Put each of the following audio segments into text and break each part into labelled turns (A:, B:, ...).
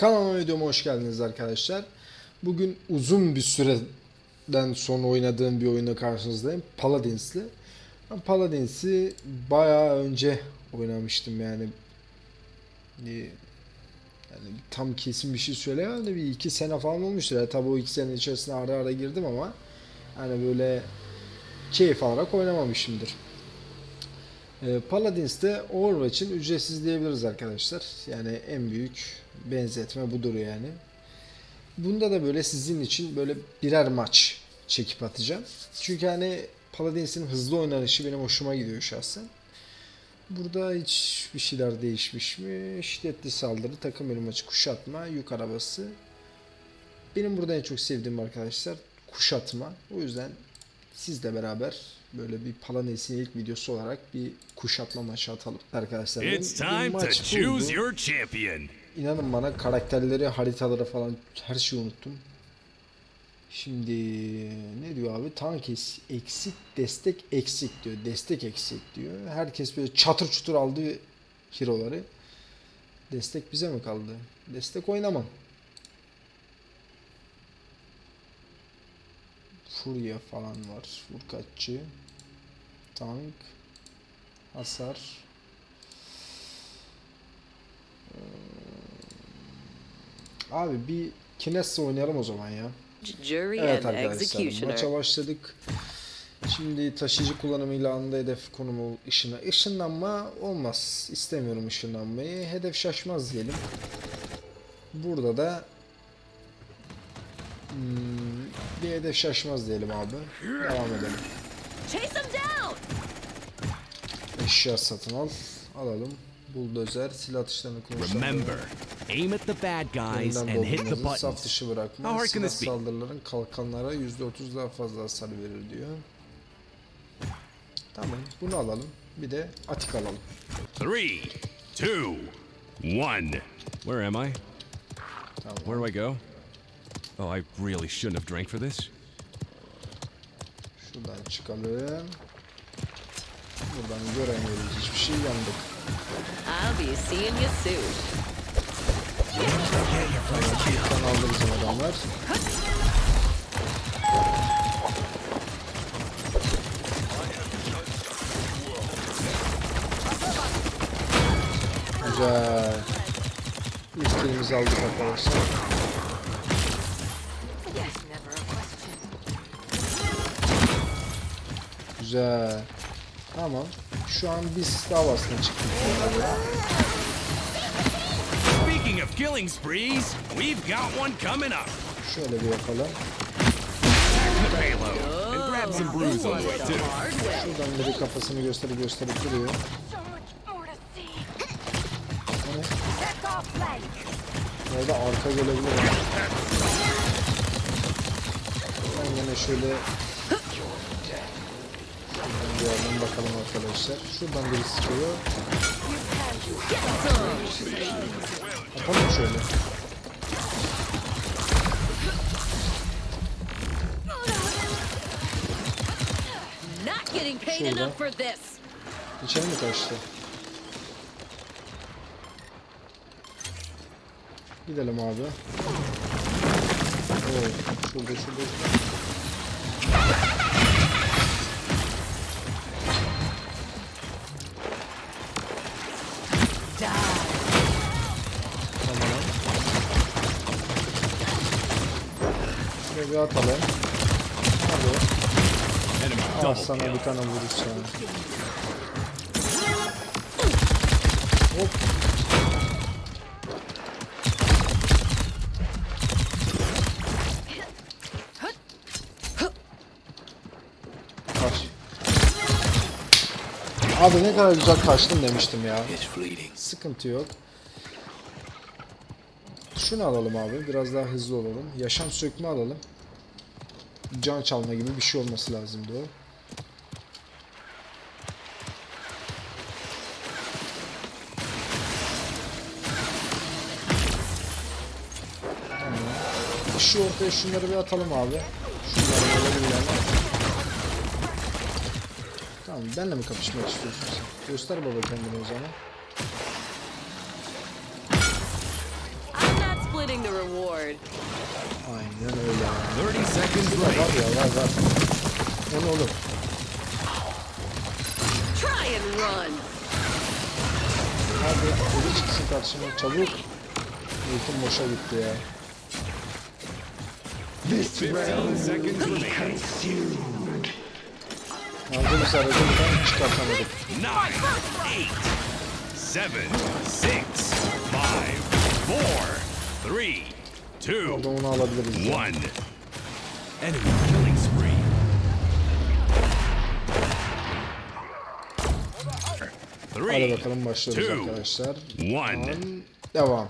A: Kanalıma videoma hoş geldiniz arkadaşlar. Bugün uzun bir süreden sonra oynadığım bir oyuna karşınızdayım. Paladins'li. Ben Paladins'i bayağı önce oynamıştım yani. Ee, Yani tam kesin bir şey söyleyemem de bir iki sene falan olmuştur. Yani tabii o iki sene içerisinde ara ara girdim ama hani böyle keyif alarak oynamamışımdır. Ee, Paladins'te Overwatch'in ücretsiz diyebiliriz arkadaşlar. Yani en büyük benzetme budur yani. Bunda da böyle sizin için böyle birer maç çekip atacağım. Çünkü hani Paladins'in hızlı oynanışı benim hoşuma gidiyor şahsen. Burada hiç bir şeyler değişmiş mi? Şiddetli saldırı, takım elmacı, kuşatma, yük arabası. Benim burada en çok sevdiğim arkadaşlar kuşatma. O yüzden sizle beraber böyle bir Palanes'in ilk videosu olarak bir kuşatma maçı atalım arkadaşlar.
B: It's time to choose your champion.
A: İnanın bana karakterleri, haritaları falan her şeyi unuttum. Şimdi ne diyor abi? Tank eksik, destek eksik diyor. Destek eksik diyor. Herkes böyle çatır çutur aldı hero'ları. Destek bize mi kaldı? Destek oynamam. Furya falan var. Vurkaççı. Tank. Hasar. Abi bir Kines'le oynayalım o zaman ya. Evet arkadaşlar maça başladık. Şimdi taşıyıcı kullanımıyla anda hedef konumu ışına. Işınlanma olmaz. İstemiyorum ışınlanmayı. Hedef şaşmaz diyelim. Burada da hmm, bir hedef şaşmaz diyelim abi. Devam edelim. Eşya satın al. Alalım. Buldozer, silah atışlarını kullanışlarını
B: Remember, aim at the bad guys and hit the
A: doldurmanızı saf
B: buttons.
A: dışı
B: How
A: bırakma.
B: hard can
A: Silah
B: this be?
A: saldırıların kalkanlara %30 daha fazla hasar verir diyor. Tamam bunu alalım. Bir de atik alalım.
B: Three, two, one. Where am I?
A: Tamam.
B: Where do I go? Oh, I really shouldn't have drank for this.
A: Şuradan çıkalım. Buradan göremiyoruz hiçbir şey yandık.
C: I'll be seeing you soon.
A: Buradan aldı bizim adamlar. Güzel. İlk elimizi aldık arkadaşlar. Güzel. Tamam. Şu an biz davasına çıktık.
B: Speaking of killing sprees, we've got one coming up.
A: Şöyle bir yapalım. Şuradan biri kafasını gösterip gösterip duruyor. Orada arka gelebilir. Ben yine şöyle Yerden bakalım arkadaşlar. Şuradan biri sıkıyor. Atalım şöyle. Şurada. İçeri mi kaçtı? Gidelim abi. Oo, şurada şurada. Bir atalım. Hadi.
B: Double
A: sana bir tane vuruş sana. Hop. Kaç. Abi ne kadar güzel kaçtın demiştim ya. Sıkıntı yok. Şunu alalım abi. Biraz daha hızlı olalım. Yaşam sökme alalım. Can çalma gibi bir şey olması lazımdı o. Şu ortaya şunları bir atalım abi. Şunları böyle bir. Tamam benle mi kapışmak istiyorsun sen? Göster baba kendini o zaman.
C: I'm not reward.
A: Aynen öyle.
B: 30 seconds
A: Var ya var var. O ne oğlum?
C: Try and run.
A: Hadi biri çıksın karşıma çabuk. Ultim boşa gitti ya.
B: 15 seconds remaining.
A: Aldığımız aracı buradan çıkartamadık.
B: 9, 8, 7, 6, 5, 4, 3, 2,
A: Orada onu alabiliriz.
B: 1. Enemy killing spree.
A: Hadi
B: Three,
A: bakalım başlıyoruz
B: two,
A: arkadaşlar.
B: one.
A: Devam.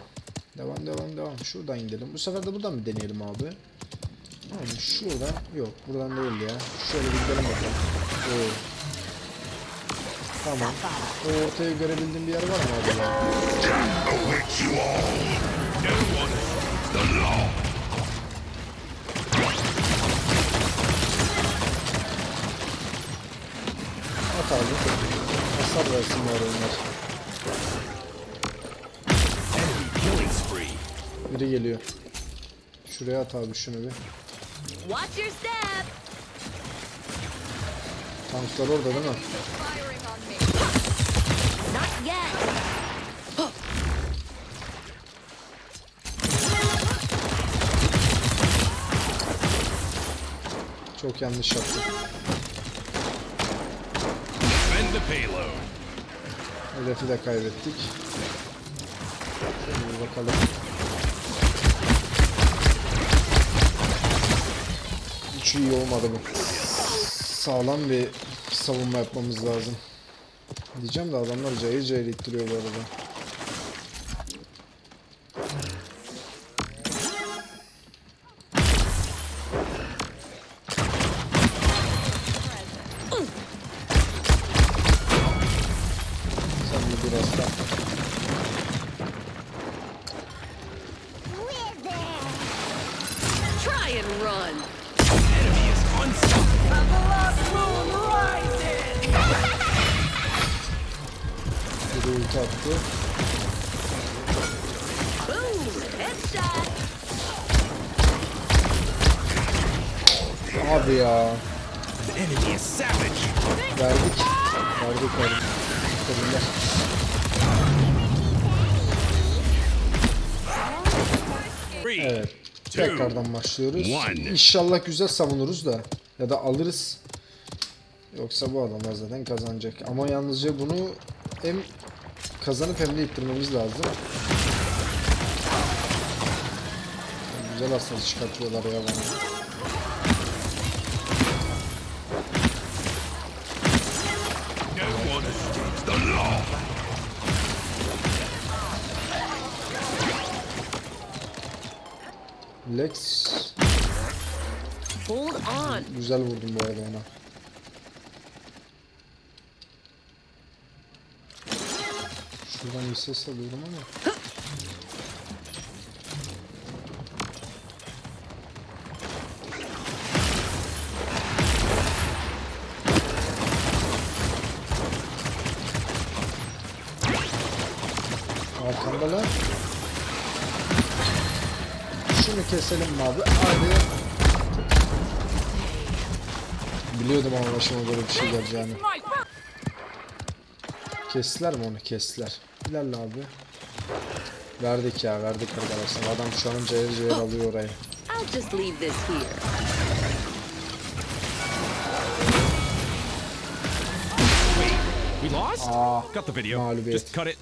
A: Devam devam devam. Şuradan gidelim. Bu sefer de buradan mı deneyelim abi? Tamam şuradan. Yok buradan değil ya. Şöyle bir gidelim bakalım. Oo. Tamam. O ortaya görebildiğin bir yer var mı abi? ya? At abi. Hasar versin
B: killing spree.
A: Biri geliyor. Şuraya at abi şunu bir.
C: Watch your step.
A: Tanklar orada değil mi?
C: Not yet.
A: Çok yanlış
B: payload.
A: Hedefi de kaybettik. Bir bakalım. Hiç iyi olmadı bu. Sağlam bir savunma yapmamız lazım. Diyeceğim de adamlar cayır cayır ittiriyor bu arada. Attı.
C: Headshot.
A: Abi ya. Verdik. Verdik verdik. Evet. Tekrardan başlıyoruz. İnşallah güzel savunuruz da. Ya da alırız. Yoksa bu adamlar zaten kazanacak. Ama yalnızca bunu hem kazanıp hem de ittirmemiz lazım. Güzel aslında çıkartıyorlar ya bana. Lex
C: Hold on.
A: güzel vurdum bu arada ona. Şuradan bir ses alıyorum ama. Arkamdalar. Şunu keselim abi? Hadi. Biliyordum ama başıma böyle bir şey geleceğini. Kestiler mi onu? Kestiler. İlerle abi. Verdik ya verdik arkadaşlar. Adam şu an cayır cayır alıyor orayı.
C: I'll just leave this here.
B: We lost?
A: Aa,
B: Cut the video.
A: mağlubiyet.
B: Just cut it.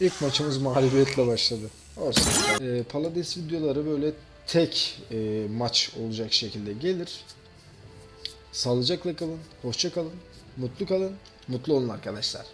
A: İlk maçımız mağlubiyetle başladı. Olsun. Ee, Paladins videoları böyle tek e, maç olacak şekilde gelir. Sağlıcakla kalın, hoşça kalın, mutlu kalın, mutlu olun arkadaşlar.